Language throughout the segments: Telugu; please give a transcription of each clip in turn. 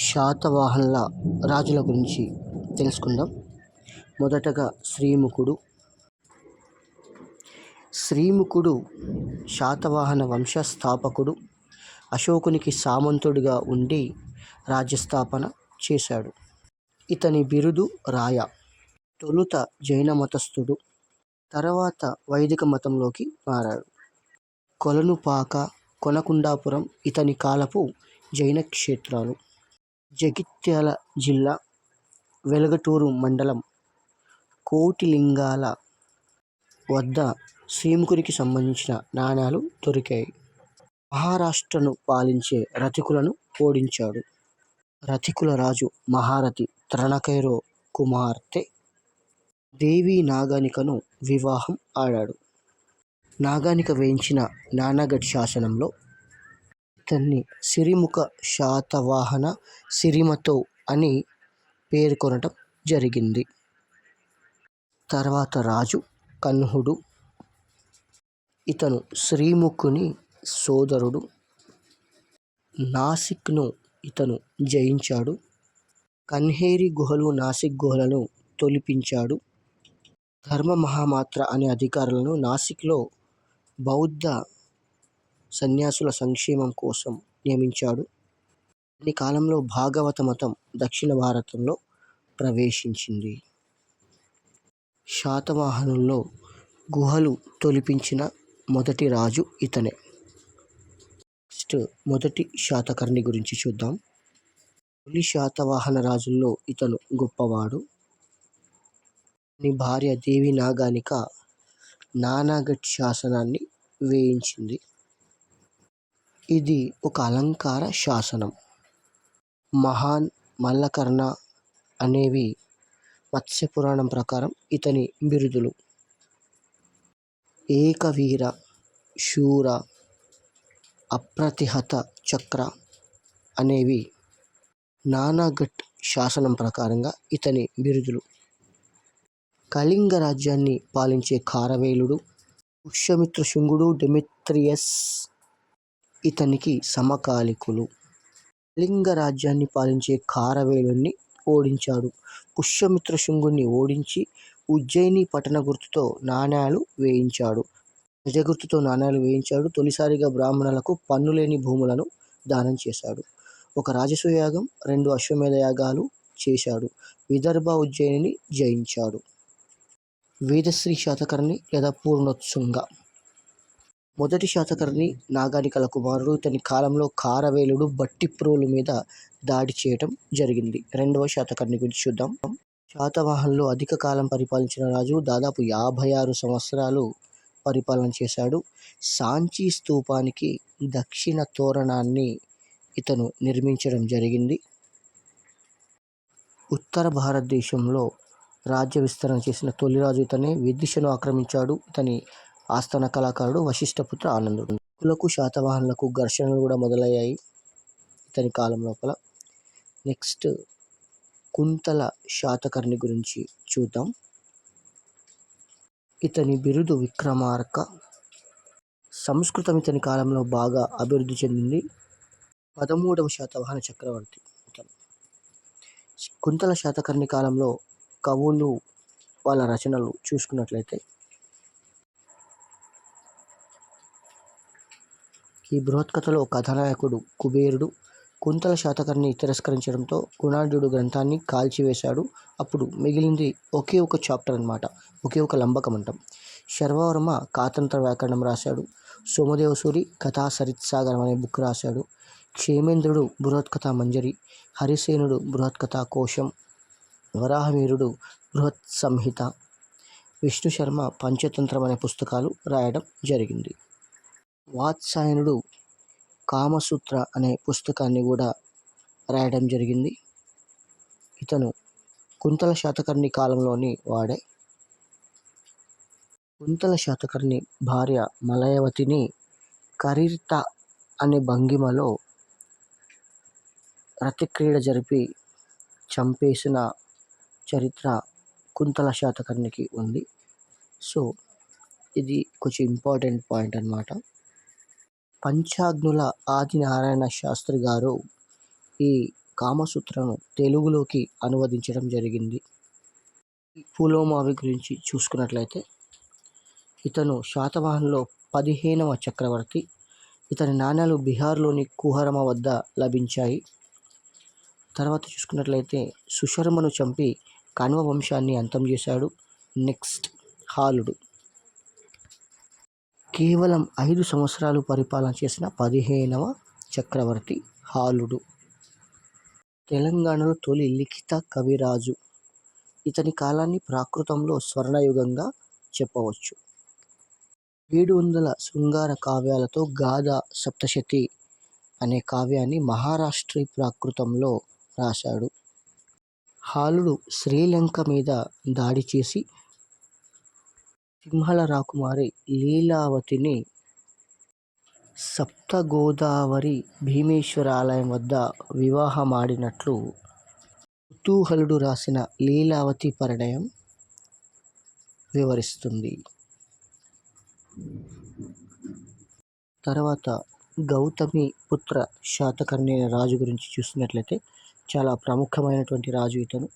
శాతవాహనుల రాజుల గురించి తెలుసుకుందాం. మొదటగా శ్రీముఖుడు. శ్రీముఖుడు శాతవాహన వంశ స్థాపకుడు అశోకునికి సామంతుడిగా ఉండి రాజ్యస్థాపన చేశాడు. ఇతని బిరుదు రాయ. తొలుత జైన మతస్థుడు. తర్వాత వైదిక మతంలోకి మారాడు. కొలనుపాక కొనకుండాపురం ఇతని కాలపు జైన క్షేత్రాలు. జగిత్యాల జిల్లా వెలగటూరు మండలం కోటిలింగాల వద్ద శ్రీముఖునికి సంబంధించిన నాణాలు దొరికాయి. మహారాష్ట్రను పాలించే రతికులను ఓడించాడు. రతికుల రాజు మహారథి త్రణకైరో కుమార్తె దేవి నాగానికను వివాహం ఆడాడు. నాగానిక వేయించిన నానాగఢ్ శాసనంలో ఇతన్ని సిరిముఖ శాతవాహన సిరిమతో అని పేర్కొనటం జరిగింది. తర్వాత రాజు కన్హుడు ఇతను శ్రీముఖుని సోదరుడు. నాసిక్ను ఇతను జయించాడు. కన్హేరి గుహలు నాసిక్ గుహలను తొలిపించాడు. ధర్మ మహామాత్ర అనే అధికారులను నాసిక్లో బౌద్ధ సన్యాసుల సంక్షేమం కోసం నియమించాడు. ఈ కాలంలో భాగవత మతం దక్షిణ భారతంలో ప్రవేశించింది. శాతవాహనుల్లో గుహలు తొలిపించిన మొదటి రాజు ఇతనే. నెక్స్ట్ మొదటి శాతకర్ణి గురించి చూద్దాం. తొలి శాతవాహన రాజుల్లో ఇతను గొప్పవాడు. నీ భార్య దేవి నాగానిక నానాగట్ శాసనాన్ని వేయించింది. ఇది ఒక అలంకార శాసనం. మహాన్ మల్లకర్ణ అనేవి మత్స్య పురాణం ప్రకారం ఇతని బిరుదులు. ఏకవీర శూర అప్రతిహత చక్ర అనేవి నానాఘట్ శాసనం ప్రకారంగా ఇతని బిరుదులు. కళింగ రాజ్యాన్ని పాలించే కారవేలుడు పుష్యమిత్ర శుంగుడు డెమిత్రియస్ ఇతనికి సమకాలికులు. కళింగ రాజ్యాన్ని పాలించే కారవేలుని ఓడించాడు. పుష్యమిత్ర శుంగుని ఓడించి ఉజ్జయిని పట్టణ గుర్తుతో నాణేలు వేయించాడు. నిజ గుర్తుతో నాణేలు వేయించాడు. తొలిసారిగా బ్రాహ్మణులకు పన్నులేని భూములను దానం చేశాడు. ఒక రాజసూయ యాగం రెండు అశ్వమేధ యాగాలు చేశాడు. విదర్భ ఉజ్జయిని జయించాడు. వేదశ్రీ శాతకర్ణి లేదా పూర్ణోత్సుంగ మొదటి శాతకర్ణి నాగానికల కుమారుడు ఇతని కాలంలో కారవేలుడు బట్టిప్రోలు మీద దాడి చేయటం జరిగింది. రెండవ శాతకర్ణి గురించి చూద్దాం. శాతవాహనులు అధిక కాలం పరిపాలించిన రాజు దాదాపు యాభై ఆరు సంవత్సరాలు పరిపాలన చేశాడు. సాంచి స్తూపానికి దక్షిణ తోరణాన్ని ఇతను నిర్మించడం జరిగింది. ఉత్తర భారతదేశంలో రాజ్య విస్తరణ చేసిన తొలి రాజు ఇతనే. విదిశను ఆక్రమించాడు. ఇతని ఆస్థాన కళాకారుడు వశిష్ఠపుత్ర ఆనందుడు. కులకు శాతవాహనులకు ఘర్షణలు కూడా మొదలయ్యాయి ఇతని కాలం లోపల. నెక్స్ట్ కుంతల శాతకర్ణి గురించి చూద్దాం. ఇతని బిరుదు విక్రమార్క. సంస్కృతం ఇతని కాలంలో బాగా అభివృద్ధి చెందింది. పదమూడవ శాతవాహన చక్రవర్తి ఇతను. కుంతల శాతకర్ణి కాలంలో కవులు వాళ్ళ రచనలు చూసుకున్నట్లయితే ఈ బృహత్కథలో కథానాయకుడు కుబేరుడు కుంతల శాతకర్ణి తిరస్కరించడంతో గుణాఢ్యుడు గ్రంథాన్ని కాల్చివేశాడు. అప్పుడు మిగిలింది ఒకే ఒక చాప్టర్ అనమాట ఒకే ఒక లంబకం అంటాం శర్వవర్మ కాతంత్ర వ్యాకరణం రాశాడు. సోమదేవసూరి కథా సరిత్సాగరం అనే బుక్ రాశాడు. క్షేమేంద్రుడు బృహత్కథ మంజరి హరిసేనుడు బృహత్కథ కోశం వరాహవీరుడు బృహత్ సంహిత విష్ణు శర్మ పంచతంత్రం అనే పుస్తకాలు రాయడం జరిగింది. వాత్సాయనుడు కామసూత్ర అనే పుస్తకాన్ని కూడా రాయడం జరిగింది. ఇతను కుంతల శాతకర్ణి కాలంలోని వాడే. కుంతల శాతకర్ణి భార్య మలయవతిని కరీర్త అనే భంగిమలో రతిక్రీడ జరిపి చంపేసిన చరిత్ర కుంతల శాతకర్ణికి ఉంది. సో ఇది కొంచెం ఇంపార్టెంట్ పాయింట్ అనమాట పంచాగ్నుల ఆదినారాయణ శాస్త్రి గారు ఈ కామసూత్రను తెలుగులోకి అనువదించడం జరిగింది. పులోమావి గురించి చూసుకున్నట్లయితే ఇతను శాతవాహన్లో పదిహేనవ చక్రవర్తి ఇతని నాణ్యాలు బీహార్లోని కుహరమ వద్ద లభించాయి. తర్వాత చూసుకున్నట్లయితే సుశర్మను చంపి కణ్వ వంశాన్ని అంతం చేశాడు నెక్స్ట్ హాలుడు. కేవలం ఐదు సంవత్సరాలు పరిపాలన చేసిన పదిహేనవ చక్రవర్తి హాలుడు. తెలంగాణలో తొలి లిఖిత కవిరాజు. ఇతని కాలాన్ని ప్రాకృతంలో స్వర్ణయుగంగా చెప్పవచ్చు. ఏడు వందల శృంగార కావ్యాలతో గాథ సప్తశతి అనే కావ్యాన్ని మహారాష్ట్రీ ప్రాకృతంలో రాశాడు. హాలుడు శ్రీలంక మీద దాడి చేసి సింహళ రాకుమారి లీలావతిని సప్తగోదావరి భీమేశ్వర ఆలయం వద్ద వివాహమాడినట్లు కుతూహలుడు రాసిన లీలావతి పరిణయం వివరిస్తుంది. తర్వాత గౌతమి పుత్ర శాతకర్ణి రాజు గురించి చూసినట్లయితే చాలా ప్రముఖమైనటువంటి రాజు ఇతను.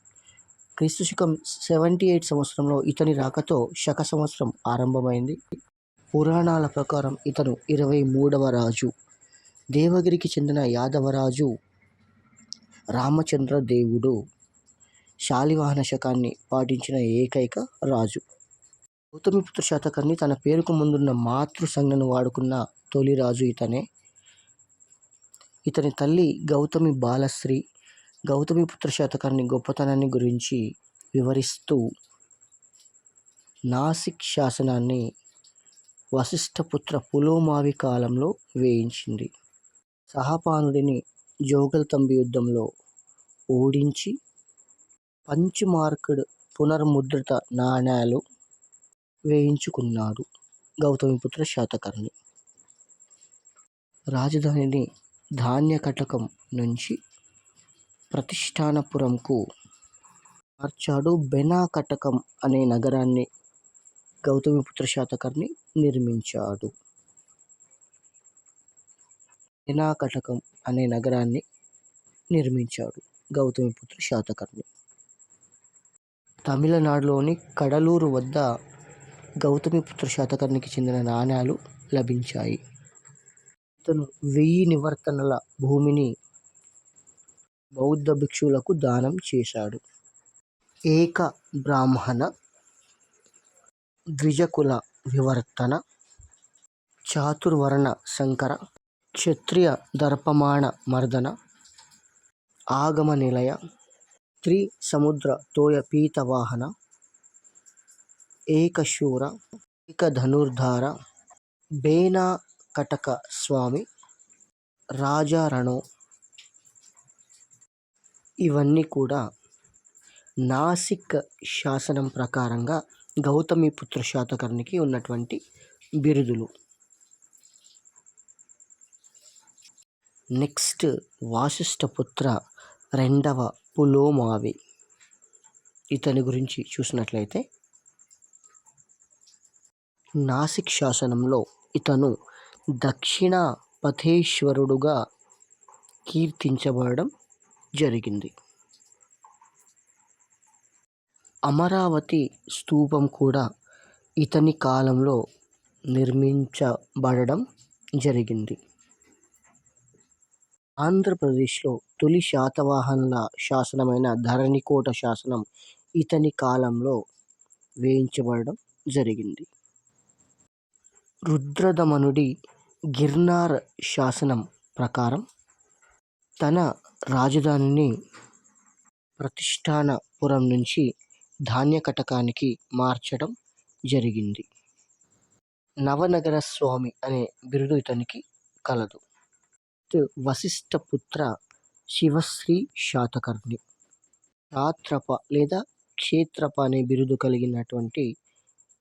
క్రీస్తు శకం సెవెంటీ ఎయిట్ సంవత్సరంలో ఇతని రాకతో శక సంవత్సరం ఆరంభమైంది. పురాణాల ప్రకారం ఇతను ఇరవై మూడవ రాజు. దేవగిరికి చెందిన యాదవరాజు రామచంద్ర దేవుడు శాలివాహన శకాన్ని పాటించిన ఏకైక రాజు. గౌతమిపుత్ర శతకాన్ని తన పేరుకు ముందున్న మాతృ సంజ్ఞను వాడుకున్న తొలి రాజు ఇతనే. ఇతని తల్లి గౌతమి బాలశ్రీ గౌతమిపుత్ర శాతకాన్ని గొప్పతనాన్ని గురించి వివరిస్తూ నాసిక్ శాసనాన్ని వశిష్ఠపుత్ర పులోమావి కాలంలో వేయించింది. సహపానుడిని జోగల్తంబి యుద్ధంలో ఓడించి పంచ్మార్క్డ్ పునర్ముద్రిత నాణేలు వేయించుకున్నాడు గౌతమిపుత్ర శాతకర్ణి రాజధానిని ధాన్యకటకం నుంచి ప్రతిష్టానపురంకు మార్చాడు బెనాకటకం అనే నగరాన్ని గౌతమిపుత్ర శాతకర్ణి నిర్మించాడు. బెనాకటకం అనే నగరాన్ని నిర్మించాడు గౌతమిపుత్ర శాతకర్ణి. తమిళనాడులోని కడలూరు వద్ద గౌతమిపుత్ర శాతకర్ణికి చెందిన నాణ్యాలు లభించాయి. అతను వెయ్యి నివర్తనల భూమిని బౌద్ధ భిక్షువులకు దానం చేశాడు. ఏక బ్రాహ్మణ ద్విజకుల వివర్తన చాతుర్వర్ణ శంకర క్షత్రియ దర్పమాణ మర్దన ఆగమ నిలయ త్రి సముద్ర తోయ పీత వాహన ఏకశూర ఏకధనుర్ధార బేనా కటక స్వామి రాజారణో ఇవన్నీ కూడా నాసిక్ శాసనం ప్రకారంగా గౌతమిపుత్ర శాతకర్ణికి ఉన్నటువంటి బిరుదులు. నెక్స్ట్ వాసిష్ఠపుత్ర రెండవ పులోమావి. ఇతని గురించి చూసినట్లయితే నాసిక్ శాసనంలో ఇతను దక్షిణ పథేశ్వరుడుగా కీర్తించబడడం జరిగింది. అమరావతి స్తూపం కూడా ఇతని కాలంలో నిర్మించబడడం జరిగింది. ఆంధ్రప్రదేశ్లో తొలి శాతవాహనుల శాసనమైన ధరణికోట శాసనం ఇతని కాలంలో వేయించబడడం జరిగింది. రుద్రదమనుడి గిర్నార్ శాసనం ప్రకారం తన రాజధానిని ప్రతిష్టానపురం నుంచి ధాన్యకటకానికి మార్చడం జరిగింది. నవనగర స్వామి అనే బిరుదు ఇతనికి కలదు. వశిష్ఠపుత్ర శివశ్రీ శాతకర్ణి. రాత్రప లేదా క్షేత్రప అనే బిరుదు కలిగినటువంటి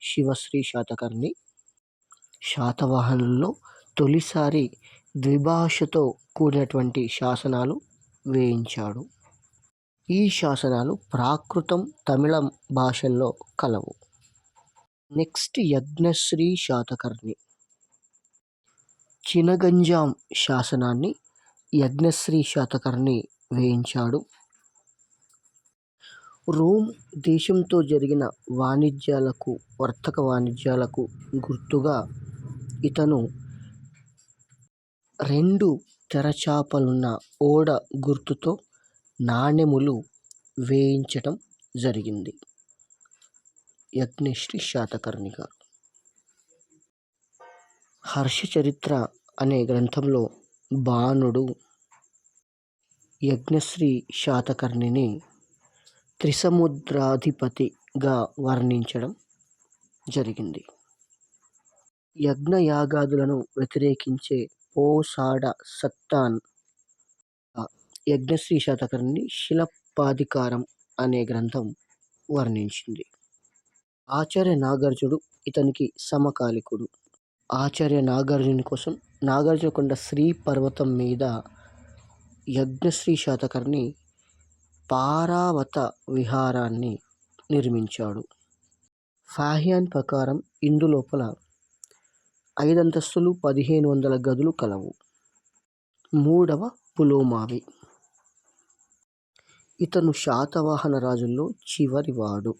శివశ్రీ శాతకర్ణి శాతవాహనుల్లో తొలిసారి ద్విభాషతో కూడినటువంటి శాసనాలు వేయించాడు. ఈ శాసనాలు ప్రాకృతం తమిళం భాషల్లో కలవు. నెక్స్ట్ యజ్ఞశ్రీ శాతకర్ణి. చినగంజాం శాసనాన్ని యజ్ఞశ్రీ శాతకర్ణి వేయించాడు. రోమ్ దేశంతో జరిగిన వాణిజ్యాలకు వర్తక వాణిజ్యాలకు గుర్తుగా ఇతను రెండు తెరచాపలున్న ఓడ గుర్తుతో నాణెములు వేయించటం జరిగింది. యజ్ఞశ్రీ శాతకర్ణి గారు. హర్షచరిత్ర అనే గ్రంథంలో బాణుడు యజ్ఞశ్రీ శాతకర్ణిని త్రిసముద్రాధిపతిగా వర్ణించడం జరిగింది. యజ్ఞయాగాదులను వ్యతిరేకించే పోసాడ సత్తాన్. యజ్ఞశ్రీ శాతకర్ణిని శిలపాధికారం అనే గ్రంథం వర్ణించింది. ఆచార్య నాగార్జుడు ఇతనికి సమకాలికుడు. ఆచార్య నాగార్జుని కోసం నాగార్జునకొండ శ్రీ పర్వతం మీద యజ్ఞశ్రీ శాతకర్ణి పారావత విహారాన్ని నిర్మించాడు. ఫాహియాన్ ప్రకారం ఇందులోపల ఐదంతస్తులు పదిహేను వందల గదులు కలవు. మూడవ పులోమావి. ఇతను శాతవాహన రాజుల్లో చివరివాడు.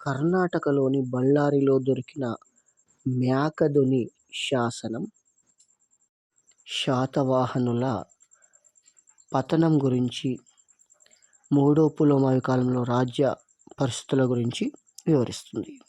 కర్ణాటకలోని బళ్ళారిలో దొరికిన మ్యాకదుని శాసనం శాతవాహనుల పతనం గురించి మూడో పులోమావి కాలంలో రాజ్య పరిస్థితుల గురించి వివరిస్తుంది.